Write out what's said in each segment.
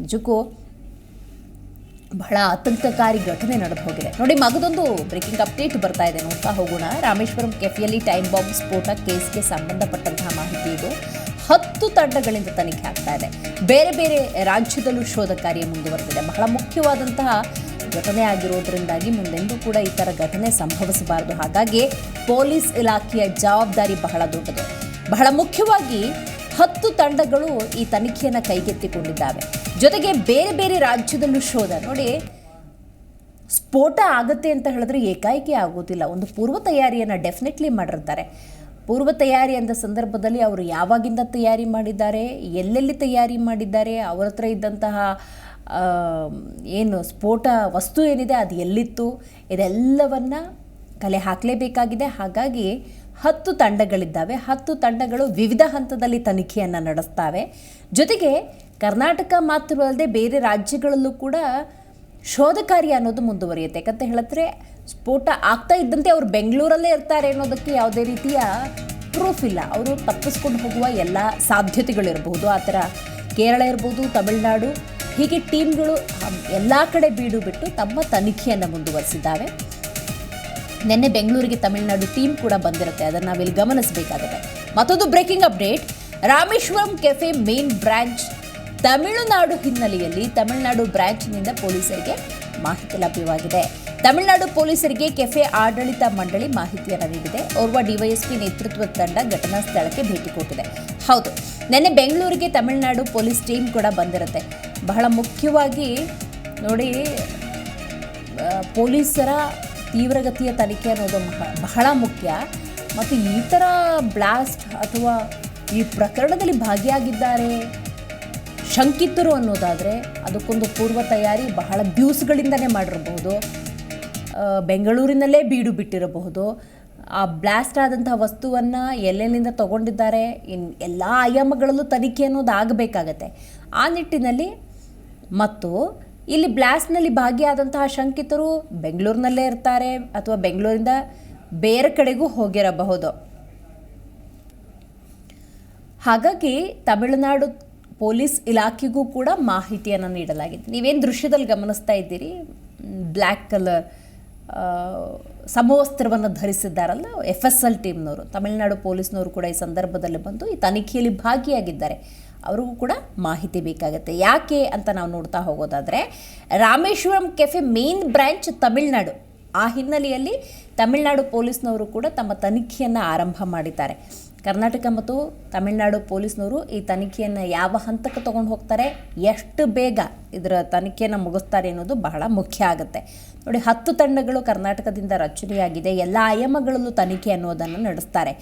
ನಿಜಕ್ಕೂ ಬಹಳ ಆತಂಕಕಾರಿ ಘಟನೆ ನಡೆದು ಹೋಗಿದೆ. ನೋಡಿ, ಮಗದೊಂದು ಬ್ರೇಕಿಂಗ್ ಅಪ್ಡೇಟ್ ಬರ್ತಾ ಇದೆ. ನೋಡ್ತಾ ಹೋಗೋಣ. ರಾಮೇಶ್ವರಂ ಕೆಫೆಯಲ್ಲಿ ಟೈಮ್ ಬಾಂಬ್ ಸ್ಫೋಟ ಕೇಸ್ಗೆ ಸಂಬಂಧಪಟ್ಟಂತಹ ಮಾಹಿತಿ ಇದು. ಹತ್ತು ತಂಡಗಳಿಂದ ತನಿಖೆ ಆಗ್ತಾ ಇದೆ. ಬೇರೆ ಬೇರೆ ರಾಜ್ಯದಲ್ಲೂ ಶೋಧ ಕಾರ್ಯ ಮುಂದುವರೆದಿದೆ. ಬಹಳ ಮುಖ್ಯವಾದಂತಹ ಘಟನೆ ಆಗಿರೋದ್ರಿಂದಾಗಿ ಮುಂದೆಂದೂ ಕೂಡ ಈ ಥರ ಘಟನೆ ಸಂಭವಿಸಬಾರದು. ಹಾಗಾಗಿ ಪೊಲೀಸ್ ಇಲಾಖೆಯ ಜವಾಬ್ದಾರಿ ಬಹಳ ದೊಡ್ಡದು. ಬಹಳ ಮುಖ್ಯವಾಗಿ ಹತ್ತು ತಂಡಗಳು ಈ ತನಿಖೆಯನ್ನು ಕೈಗೆತ್ತಿಕೊಂಡಿದ್ದಾವೆ. ಜೊತೆಗೆ ಬೇರೆ ಬೇರೆ ರಾಜ್ಯದಲ್ಲೂ ಶೋಧ. ನೋಡಿ, ಸ್ಫೋಟ ಆಗುತ್ತೆ ಅಂತ ಹೇಳಿದ್ರೆ ಏಕಾಏಕಿ ಆಗೋದಿಲ್ಲ. ಒಂದು ಪೂರ್ವ ತಯಾರಿಯನ್ನು ಡೆಫಿನೆಟ್ಲಿ ಮಾಡಿರ್ತಾರೆ. ಪೂರ್ವ ತಯಾರಿ ಅಂದ ಸಂದರ್ಭದಲ್ಲಿ ಅವರು ಯಾವಾಗಿಂದ ತಯಾರಿ ಮಾಡಿದ್ದಾರೆ, ಎಲ್ಲೆಲ್ಲಿ ತಯಾರಿ ಮಾಡಿದ್ದಾರೆ, ಅವರ ಹತ್ರ ಇದ್ದಂತಹ ಏನು ಸ್ಫೋಟ ವಸ್ತು ಏನಿದೆ ಅದು ಎಲ್ಲಿತ್ತು, ಇದೆಲ್ಲವನ್ನ ಕಲೆ ಹಾಕಲೇಬೇಕಾಗಿದೆ. ಹಾಗಾಗಿ ಹತ್ತು ತಂಡಗಳಿದ್ದಾವೆ. ಹತ್ತು ತಂಡಗಳು ವಿವಿಧ ಹಂತದಲ್ಲಿ ತನಿಖೆಯನ್ನು ನಡೆಸ್ತಾವೆ. ಜೊತೆಗೆ ಕರ್ನಾಟಕ ಮಾತ್ರವಲ್ಲದೆ ಬೇರೆ ರಾಜ್ಯಗಳಲ್ಲೂ ಕೂಡ ಶೋಧ ಕಾರ್ಯ ಅನ್ನೋದು ಮುಂದುವರಿಯುತ್ತೆ. ಯಾಕಂತ ಹೇಳಿದ್ರೆ ಸ್ಫೋಟ ಆಗ್ತಾ ಇದ್ದಂತೆ ಅವರು ಬೆಂಗಳೂರಲ್ಲೇ ಇರ್ತಾರೆ ಅನ್ನೋದಕ್ಕೆ ಯಾವುದೇ ರೀತಿಯ ಪ್ರೂಫ್ ಇಲ್ಲ. ಅವರು ತಪ್ಪಿಸ್ಕೊಂಡು ಹೋಗುವ ಎಲ್ಲ ಸಾಧ್ಯತೆಗಳಿರಬಹುದು ಆ ಥರ ಕೇರಳ ಇರ್ಬೋದು, ತಮಿಳುನಾಡು, ಹೀಗೆ ಟೀಮ್ಗಳು ಎಲ್ಲ ಕಡೆ ಬೀಡು ಬಿಟ್ಟು ತಮ್ಮ ತನಿಖೆಯನ್ನು ಮುಂದುವರಿಸಿದ್ದಾವೆ. ನಿನ್ನೆ ಬೆಂಗಳೂರಿಗೆ ತಮಿಳುನಾಡು ಟೀಮ್ ಕೂಡ ಬಂದಿರುತ್ತೆ. ಅದನ್ನು ನಾವಿಲ್ಲಿ ಗಮನಿಸಬೇಕಾಗುತ್ತೆ. ಮತ್ತೊಂದು breaking update Rameshwaram cafe main branch Tamil Nadu ಹಿನ್ನೆಲೆಯಲ್ಲಿ ತಮಿಳುನಾಡು ಬ್ರಾಂಚ್ನಿಂದ ಪೊಲೀಸರಿಗೆ ಮಾಹಿತಿ ಲಭ್ಯವಾಗಿದೆ. ತಮಿಳುನಾಡು ಪೊಲೀಸರಿಗೆ ಕೆಫೆ ಆಡಳಿತ ಮಂಡಳಿ ಮಾಹಿತಿಯನ್ನು ನೀಡಿದೆ. ಓರ್ವ ಡಿವೈಎಸ್ಪಿ ನೇತೃತ್ವದ ತಂಡ ಘಟನಾ ಸ್ಥಳಕ್ಕೆ ಭೇಟಿ ಕೊಟ್ಟಿದೆ. ಹೌದು, ನಿನ್ನೆ ಬೆಂಗಳೂರಿಗೆ ತಮಿಳುನಾಡು ಪೊಲೀಸ್ ಟೀಮ್ ಕೂಡ ಬಂದಿರುತ್ತೆ. ಬಹಳ ಮುಖ್ಯವಾಗಿ ನೋಡಿ ಪೊಲೀಸರ ತೀವ್ರಗತಿಯ ತನಿಖೆ ಅನ್ನೋದು ಬಹಳ ಮುಖ್ಯ. ಮತ್ತು ಈ ಥರ ಬ್ಲಾಸ್ಟ್ ಅಥವಾ ಈ ಪ್ರಕರಣದಲ್ಲಿ ಭಾಗಿಯಾಗಿದ್ದಾರೆ ಶಂಕಿತರು ಅನ್ನೋದಾದರೆ ಅದಕ್ಕೊಂದು ಪೂರ್ವ ತಯಾರಿ ಬಹಳ ಬ್ಯೂಸ್ಗಳಿಂದಲೇ ಮಾಡಿರಬಹುದು. ಬೆಂಗಳೂರಿನಲ್ಲೇ ಬೀಡು ಬಿಟ್ಟಿರಬಹುದು. ಆ ಬ್ಲಾಸ್ಟ್ ಆದಂತಹ ವಸ್ತುವನ್ನು ಎಲ್ಲೆಲ್ಲಿಂದ ತಗೊಂಡಿದ್ದಾರೆ, ಇನ್ ಎಲ್ಲ ಆಯಾಮಗಳಲ್ಲೂ ತನಿಖೆ ಅನ್ನೋದು ಆಗಬೇಕಾಗತ್ತೆ. ಆ ನಿಟ್ಟಿನಲ್ಲಿ ಮತ್ತು ಇಲ್ಲಿ ಬ್ಲಾಸ್ಟ್ನಲ್ಲಿ ಭಾಗಿಯಾದಂತಹ ಶಂಕಿತರು ಬೆಂಗಳೂರಿನಲ್ಲೇ ಇರ್ತಾರೆ ಅಥವಾ ಬೆಂಗಳೂರಿಂದ ಬೇರೆ ಕಡೆಗೂ ಹೋಗಿರಬಹುದು. ಹಾಗಾಗಿ ತಮಿಳುನಾಡು ಪೊಲೀಸ್ ಇಲಾಖೆಗೂ ಕೂಡ ಮಾಹಿತಿಯನ್ನು ನೀಡಲಾಗಿದೆ ನೀವೇನು ದೃಶ್ಯದಲ್ಲಿ ಗಮನಿಸ್ತಾ ಇದ್ದೀರಿ? ಬ್ಲ್ಯಾಕ್ ಕಲರ್ ಸಮವಸ್ತ್ರವನ್ನು ಧರಿಸಿದ್ದಾರಲ್ಲ ಎಫ್ ಎಸ್ ಎಲ್ ಟೀಮ್ನವರು ತಮಿಳುನಾಡು ಪೊಲೀಸ್ನವರು ಕೂಡ ಈ ಸಂದರ್ಭದಲ್ಲಿ ಬಂದು ಈ ತನಿಖೆಯಲ್ಲಿ ಭಾಗಿಯಾಗಿದ್ದಾರೆ. ಅವ್ರಿಗೂ ಕೂಡ ಮಾಹಿತಿ ಬೇಕಾಗುತ್ತೆ. ಯಾಕೆ ಅಂತ ನಾವು ನೋಡ್ತಾ ಹೋಗೋದಾದರೆ, Rameshwaram cafe main branch Tamil Nadu. ಆ ಹಿನ್ನೆಲೆಯಲ್ಲಿ ತಮಿಳುನಾಡು ಪೊಲೀಸ್ನವರು ಕೂಡ ತಮ್ಮ ತನಿಖೆಯನ್ನು ಆರಂಭ ಮಾಡಿದ್ದಾರೆ. ಕರ್ನಾಟಕ ಮತ್ತು ತಮಿಳುನಾಡು ಪೊಲೀಸ್ನವರು ಈ ತನಿಖೆಯನ್ನು ಯಾವ ಹಂತಕ್ಕೆ ತೊಗೊಂಡು ಹೋಗ್ತಾರೆ, ಎಷ್ಟು ಬೇಗ ಇದರ ತನಿಖೆಯನ್ನು ಮುಗಿಸ್ತಾರೆ ಅನ್ನೋದು ಬಹಳ ಮುಖ್ಯ ಆಗುತ್ತೆ. ನೋಡಿ, ಹತ್ತು ತಂಡಗಳು ಕರ್ನಾಟಕದಿಂದ ರಚನೆಯಾಗಿದೆ, ಎಲ್ಲ ಆಯಾಮಗಳಲ್ಲೂ ತನಿಖೆ ಅನ್ನೋದನ್ನು ನಡೆಸ್ತಾರೆ.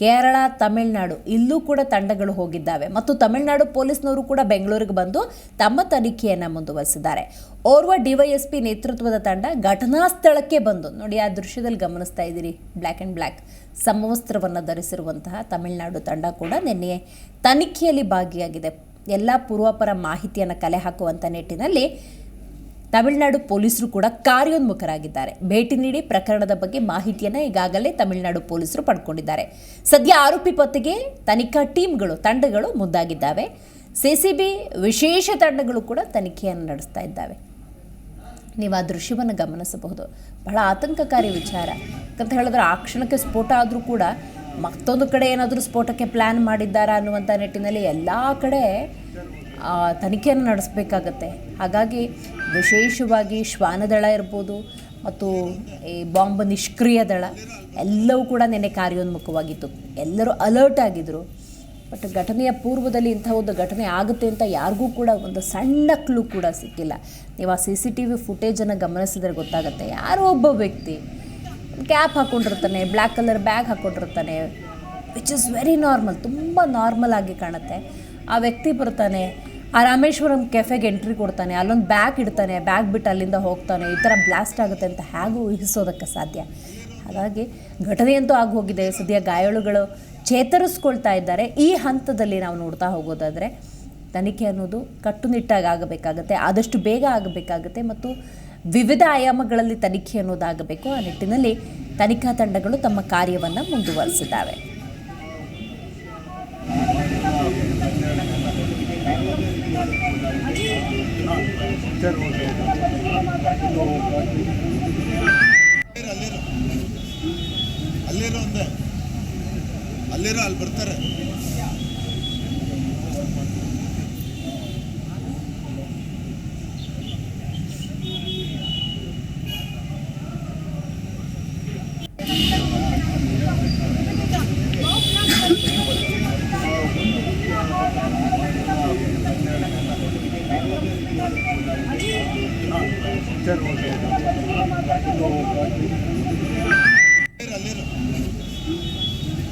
ಕೇರಳ, ತಮಿಳುನಾಡು ಇಲ್ಲೂ ಕೂಡ ತಂಡಗಳು ಹೋಗಿದ್ದಾವೆ. ಮತ್ತು ತಮಿಳುನಾಡು ಪೊಲೀಸ್ನವರು ಕೂಡ ಬೆಂಗಳೂರಿಗೆ ಬಂದು ತಮ್ಮ ತನಿಖೆಯನ್ನು ಮುಂದುವರಿಸಿದ್ದಾರೆ. ಓರ್ವ ಡಿವೈಎಸ್ಪಿ ನೇತೃತ್ವದ ತಂಡ ಘಟನಾ ಸ್ಥಳಕ್ಕೆ ಬಂದು, ನೋಡಿ, ಆ ದೃಶ್ಯದಲ್ಲಿ ಗಮನಿಸ್ತಾ ಇದ್ದೀರಿ ಬ್ಲ್ಯಾಕ್ ಆ್ಯಂಡ್ ಬ್ಲ್ಯಾಕ್ ಸಮವಸ್ತ್ರವನ್ನು ಧರಿಸಿರುವಂತಹ ತಮಿಳುನಾಡು ತಂಡ ಕೂಡ ನಿನ್ನೆ ತನಿಖೆಯಲ್ಲಿ ಭಾಗಿಯಾಗಿದೆ. ಎಲ್ಲ ಪೂರ್ವಾಪರ ಮಾಹಿತಿಯನ್ನು ಕಲೆ ಹಾಕುವಂಥ ನಿಟ್ಟಿನಲ್ಲಿ ತಮಿಳುನಾಡು ಪೊಲೀಸರು ಕೂಡ ಕಾರ್ಯೋನ್ಮುಖರಾಗಿದ್ದಾರೆ. ಭೇಟಿ ನೀಡಿ ಪ್ರಕರಣದ ಬಗ್ಗೆ ಮಾಹಿತಿಯನ್ನು ಈಗಾಗಲೇ ತಮಿಳುನಾಡು ಪೊಲೀಸರು ಪಡ್ಕೊಂಡಿದ್ದಾರೆ. ಸದ್ಯ ಆರೋಪಿ ಪತ್ತೆಗೆ ತನಿಖಾ ಟೀಮ್ಗಳು, ತಂಡಗಳು ಮುಂದಾಗಿದ್ದಾವೆ. ಸಿಸಿಬಿ ವಿಶೇಷ ತಂಡಗಳು ಕೂಡ ತನಿಖೆಯನ್ನು ನಡೆಸ್ತಾ ಇದ್ದಾವೆ. ನೀವು ಆ ದೃಶ್ಯವನ್ನು ಗಮನಿಸಬಹುದು. ಬಹಳ ಆತಂಕಕಾರಿ ವಿಚಾರ. ಯಾಕಂತ ಹೇಳಿದ್ರೆ ಆ ಕ್ಷಣಕ್ಕೆ ಸ್ಫೋಟ ಆದರೂ ಕೂಡ ಮತ್ತೊಂದು ಕಡೆ ಏನಾದರೂ ಸ್ಫೋಟಕ್ಕೆ ಪ್ಲ್ಯಾನ್ ಮಾಡಿದ್ದಾರಾ ಅನ್ನುವಂಥ ನಿಟ್ಟಿನಲ್ಲಿ ಎಲ್ಲ ಕಡೆ ತನಿಖೆಯನ್ನು ನಡೆಸಬೇಕಾಗತ್ತೆ. ಹಾಗಾಗಿ ವಿಶೇಷವಾಗಿ ಶ್ವಾನದಳ ಇರ್ಬೋದು ಮತ್ತು ಈ ಬಾಂಬ್ ನಿಷ್ಕ್ರಿಯ ದಳ, ಎಲ್ಲವೂ ಕೂಡ ನೆನೆ ಕಾರ್ಯೋನ್ಮುಖವಾಗಿತ್ತು. ಎಲ್ಲರೂ ಅಲರ್ಟ್ ಆಗಿದ್ದರು ಬಟ್ ಘಟನೆಯ ಪೂರ್ವದಲ್ಲಿ ಇಂಥ ಒಂದು ಘಟನೆ ಆಗುತ್ತೆ ಅಂತ ಯಾರಿಗೂ ಕೂಡ ಒಂದು ಸಣ್ಣ ಕ್ಲೂ ಕೂಡ ಸಿಕ್ಕಿಲ್ಲ. ನೀವು ಆ ಸಿ ಸಿ ಟಿ ವಿ ಫುಟೇಜನ್ನು ಗಮನಿಸಿದ್ರೆ ಗೊತ್ತಾಗುತ್ತೆ. ಯಾರೋ ಒಬ್ಬ ವ್ಯಕ್ತಿ ಕ್ಯಾಪ್ ಹಾಕ್ಕೊಂಡಿರ್ತಾನೆ ಬ್ಲ್ಯಾಕ್ ಕಲರ್ ಬ್ಯಾಗ್ ಹಾಕ್ಕೊಂಡಿರ್ತಾನೆ ವಿಚ್ ಇಸ್ ವೆರಿ ನಾರ್ಮಲ್ ತುಂಬ ನಾರ್ಮಲ್ ಆಗಿ ಕಾಣುತ್ತೆ. ಆ ವ್ಯಕ್ತಿ ಬರ್ತಾನೆ, ಆ ರಾಮೇಶ್ವರಂ ಕೆಫೆಗೆ ಎಂಟ್ರಿ ಕೊಡ್ತಾನೆ, ಅಲ್ಲೊಂದು ಬ್ಯಾಗ್ ಇಡ್ತಾನೆ ಬ್ಯಾಗ್ ಬಿಟ್ಟು ಅಲ್ಲಿಂದ ಹೋಗ್ತಾನೆ, ಈ ಥರ ಬ್ಲಾಸ್ಟ್ ಆಗುತ್ತೆ ಅಂತ ಹೇಗೂ ಊಹಿಸೋದಕ್ಕೆ ಸಾಧ್ಯ. ಹಾಗಾಗಿ ಘಟನೆಯಂತೂ ಆಗಿ ಹೋಗಿದೆ. ಸದ್ಯ ಗಾಯಾಳುಗಳು ಚೇತರಿಸ್ಕೊಳ್ತಾ ಇದ್ದಾರೆ. ಈ ಹಂತದಲ್ಲಿ ನಾವು ನೋಡ್ತಾ ಹೋಗೋದಾದರೆ ತನಿಖೆ ಅನ್ನೋದು ಕಟ್ಟುನಿಟ್ಟಾಗಿ ಆಗಬೇಕಾಗತ್ತೆ ಆದಷ್ಟು ಬೇಗ ಆಗಬೇಕಾಗುತ್ತೆ ಮತ್ತು ವಿವಿಧ ಆಯಾಮಗಳಲ್ಲಿ ತನಿಖೆ ಅನ್ನೋದಾಗಬೇಕು. ಆ ನಿಟ್ಟಿನಲ್ಲಿ ತನಿಖಾ ತಂಡಗಳು ತಮ್ಮ ಕಾರ್ಯವನ್ನು ಮುಂದುವರಿಸಿದ್ದಾವೆ. ಅಲ್ಲಿರೋ ಅಲ್ಲಿ ಬರ್ತಾರೆ ಸರ್ ಓಕೆ ಅಲ್ಲಿರೋ